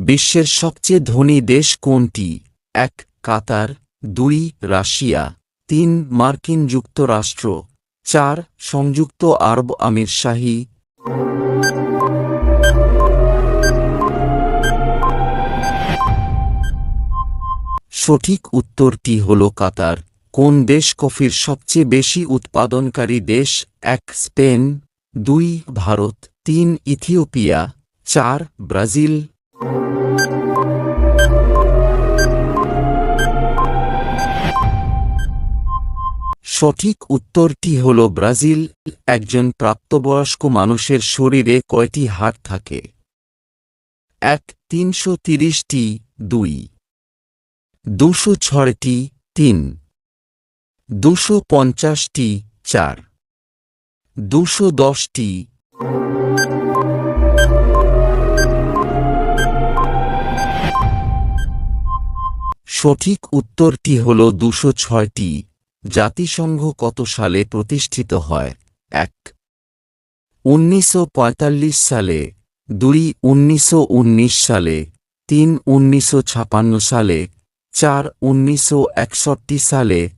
বিশ্বের সবচেয়ে ধনী দেশ কোনটি? এক, কাতার, দুই, রাশিয়া, তিন, মার্কিন যুক্তরাষ্ট্র, চার, সংযুক্ত আরব আমির শাহী। সঠিক উত্তরটি হল কাতার। কোন দেশ কফির সবচেয়ে বেশি উৎপাদনকারী দেশ? এক, স্পেন, দুই, ভারত, তিন, ইথিওপিয়া, চার, ব্রাজিল। সঠিক উত্তরটি হল ব্রাজিল। একজন প্রাপ্তবয়স্ক মানুষের শরীরে কয়টি হাড় থাকে? এক, তিনশো তিরিশটি। দুই, দুশো ছয়টি। তিন, দুশো পঞ্চাশটি। চার, দুশো দশটি। সঠিক উত্তরটি হল দুশো ছয়টি। জাতিসংঘ কত সালে প্রতিষ্ঠিত হয়? এক। উনিশশো সালে, দুই উনিশশো সালে, তিন উনিশশো সালে, চার উনিশশো সালে।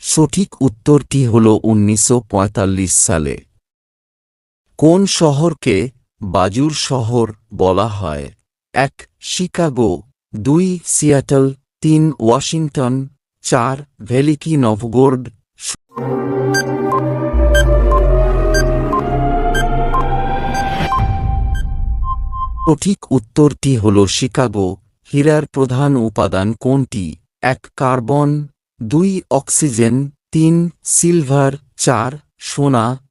সঠিক উত্তরটি হল উনিশশো পঁয়তাল্লিশ সালে। কোন শহরকে বাজুর শহর বলা হয়? এক, শিকাগো। দুই, সিয়াটল। তিন, ওয়াশিংটন। চার, ভেলিকি, নভগোর্ড। সঠিক উত্তরটি হল শিকাগো। হীরার প্রধান উপাদান কোনটি? এক, কার্বন। দুই, অক্সিজেন। তিন, সিলভার। চার, সোনা।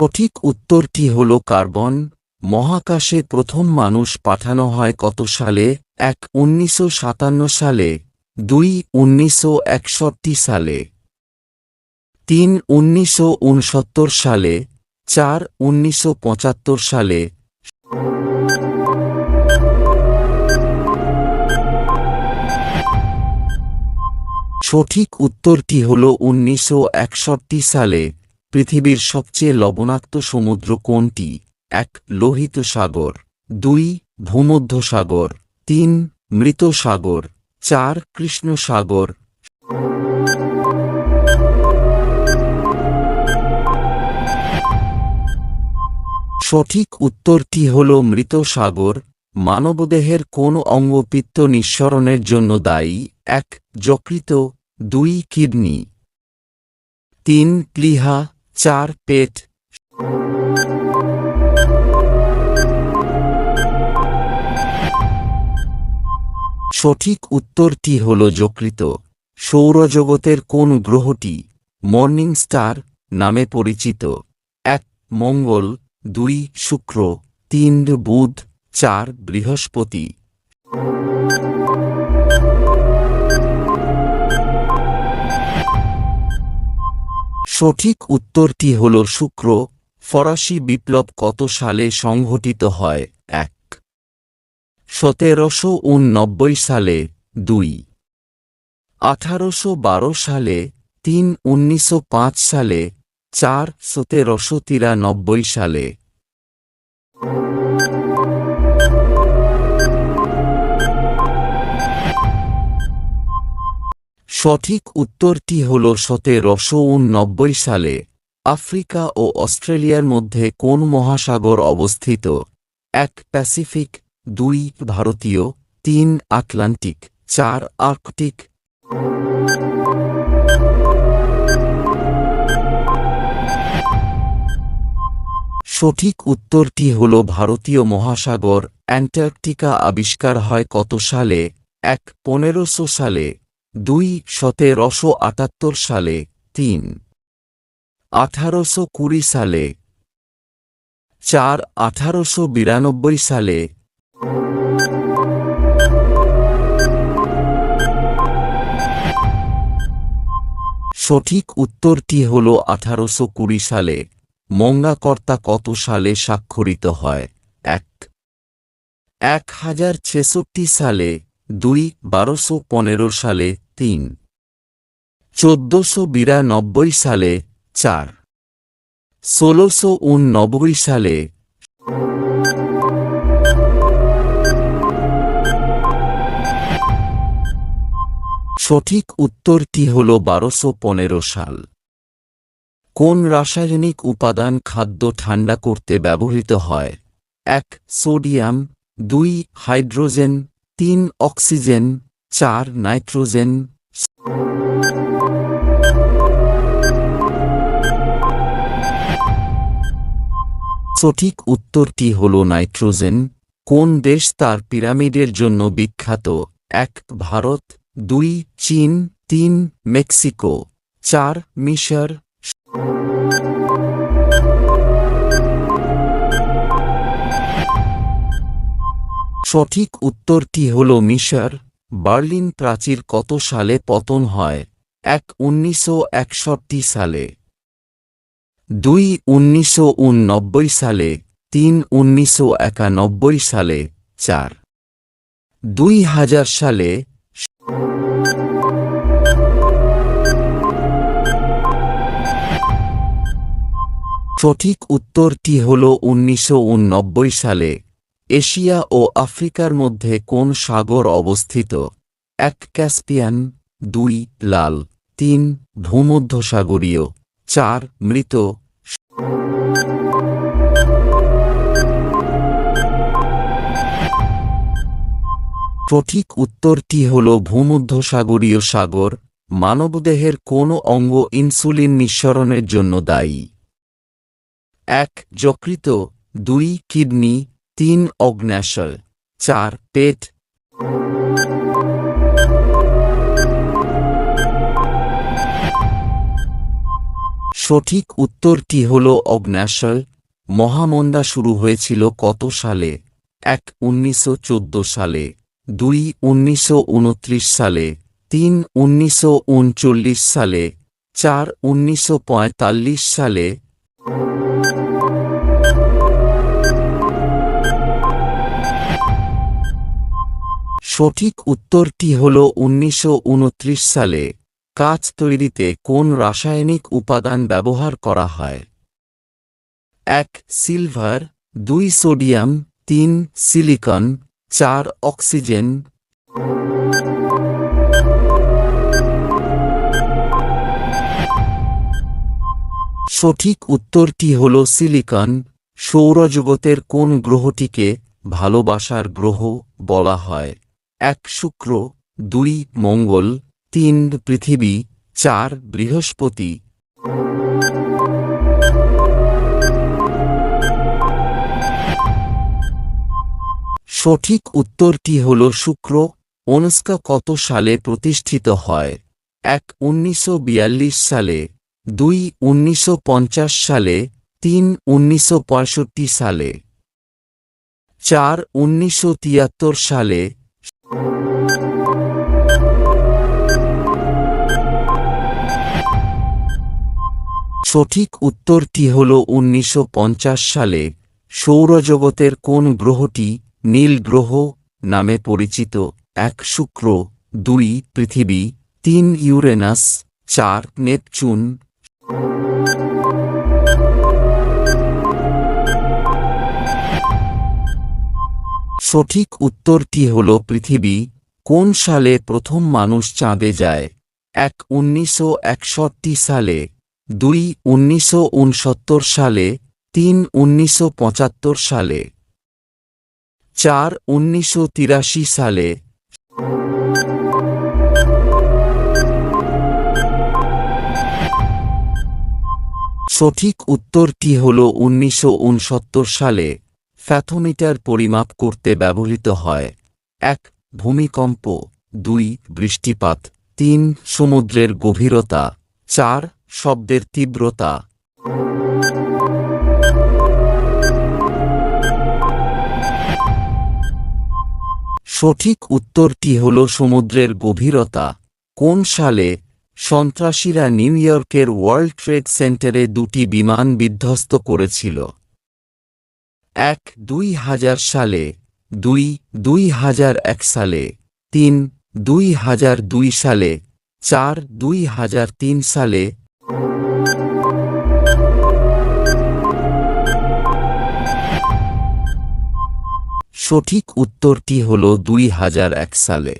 সঠিক উত্তরটি হল কার্বন। মহাকাশে প্রথম মানুষ পাঠানো হয় কত সালে? এক উনিশশো সালে, দুই উনিশশো সালে, তিন উনিশশো সালে, চার উনিশশো সালে। সঠিক উত্তরটি হল উনিশশো একষট্টি সালে। পৃথিবীর সবচেয়ে লবণাক্ত সমুদ্র কোনটি? এক, লোহিত সাগর। দুই, ভূমধ্য সাগর। তিন, মৃত সাগর। চার, কৃষ্ণ সাগর। সঠিক উত্তরটি হল মৃত সাগর। মানবদেহের কোন অঙ্গপিত্ত নিঃসরণের জন্য দায়ী? এক, যকৃত। দুই, কিডনি। তিন প্লিহা চার পেট। সঠিক উত্তরটি হল যকৃত। সৌরজগতের কোন গ্রহটি মর্নিং স্টার নামে পরিচিত? এক, মঙ্গল, দুই, শুক্র, তিন, বুধ, চার, বৃহস্পতি। সঠিক উত্তরটি হল শুক্র। ফরাসি বিপ্লব কত সালে সংঘটিত হয়? এক। সতেরোশো সালে, দুই। আঠারোশো বারো সালে, তিন উনিশশো সালে, চার সতেরোশো তিরানব্বই সালে। সঠিক উত্তরটি হল সতেরোশো উননব্বই সালে আফ্রিকা ও অস্ট্রেলিয়ার মধ্যে কোন মহাসাগর অবস্থিত? এক, প্যাসিফিক, দুই, ভারতীয়, তিন, আটলান্টিক, চার, আর্কটিক। সঠিক উত্তরটি হল ভারতীয় মহাসাগর, অ্যান্টার্কটিকা আবিষ্কার হয় কত সালে? এক, পনেরোশো সালে দুই সতেরোশো আটাত্তর সালে, তিন। আঠারোশো কুড়ি সালে। চার আঠারোশো বিরানব্বই সালে। সঠিক উত্তরটি হল আঠারোশো কুড়ি সালে। মঙ্গাকর্তা কত সালে স্বাক্ষরিত হয়? এক। এক হাজার ছেষট্টি সালে। দুই বারোশো পনেরো সালে তিন। চোদ্দশো বিরানব্বই সালে চার। ষোলোশো উননব্বই সালে সঠিক উত্তরটি হল বারোশো পনেরো সাল। কোন রাসায়নিক উপাদান খাদ্য ঠান্ডা করতে ব্যবহৃত হয়? এক, সোডিয়াম, দুই, হাইড্রোজেন তিন অক্সিজেন, চার নাইট্রোজেন। সঠিক উত্তরটি হল নাইট্রোজেন। কোন দেশ তার পিরামিডের জন্য বিখ্যাত? এক, ভারত। দুই, চীন। তিন, মেক্সিকো। চার, মিশর। সঠিক উত্তরটি হল মিশর। বার্লিন প্রাচীর কত সালে পতন হয়? এক উনিশশো সালে। দুই উনিশশো সালে। তিন উনিশশো সালে। চার। দুই হাজার সালে। সঠিক উত্তরটি হল উনিশশো উননব্বই সালে। এশিয়া ও আফ্রিকার মধ্যে কোন সাগর অবস্থিত? এক, ক্যাসপিয়ান, দুই, লাল, তিন, ভূমধ্যসাগরীয়, চার, মৃত। সঠিক উত্তরটি হল ভূমধ্যসাগরীয় সাগর। মানবদেহের কোন অঙ্গ ইনসুলিন নিঃসরণের জন্য দায়ী? এক, যকৃত। দুই, কিডনি। তিন অগ্ন্যাশয়, চার পেট। সঠিক উত্তরটি হল অগ্ন্যাশয়। মহামন্দা শুরু হয়েছিল কত সালে? এক উনিশশো সালে, দুই উনিশশো সালে, তিন উনিশশো সালে, চার উনিশশো সালে। সঠিক উত্তরটি হল উনিশশো উনত্রিশ সালে কাঁচ তৈরিতে কোন রাসায়নিক উপাদান ব্যবহার করা হয়? এক, সিলভার, দুই, সোডিয়াম, তিন, সিলিকন, চার, অক্সিজেন। সঠিক উত্তরটি হল সিলিকন। সৌরজগতের কোন গ্রহটিকে ভালোবাসার গ্রহ বলা হয়? এক শুক্র, দুই মঙ্গল, তিন পৃথিবী, চার বৃহস্পতি। সঠিক উত্তরটি হল শুক্র, অনুষ্কা কত সালে প্রতিষ্ঠিত হয়? এক উনিশশো সালে, দুই উনিশশো সালে, তিন উনিশশো সালে। চার উনিশশো সালে সঠিক উত্তরটি হল উনিশশো পঞ্চাশ সালে সৌরজগতের কোন গ্রহটি নীল গ্রহ নামে পরিচিত। এক শুক্র, দুই পৃথিবী, তিন ইউরেনাস, চার নেপচুন। সঠিক উত্তরটি হল পৃথিবী, কোন সালে প্রথম মানুষ চাঁদে যায়? এক উনিশশো সালে, দুই উনিশশো সালে, তিন উনিশশো সালে। চার উনিশশো সালে। সঠিক উত্তরটি হল উনিশশো উনসত্তর সালে। ফ্যাথোমিটার পরিমাপ করতে ব্যবহৃত হয়। এক, ভূমিকম্প। দুই, বৃষ্টিপাত। তিন, সমুদ্রের গভীরতা। চার, শব্দের তীব্রতা। সঠিক উত্তরটি হল সমুদ্রের গভীরতা। কোন সালে সন্ত্রাসীরা নিউ ইয়র্কের ওয়ার্ল্ড ট্রেড সেন্টারে দুটি বিমান বিধ্বস্ত করেছিল? এক দুই হাজার সালে, দুই দুই হাজার এক সালে, তিন দুই হাজার দুই সালে, চার দুই হাজার তিন সালে। সঠিক উত্তরটি হল দুই হাজার এক সালে।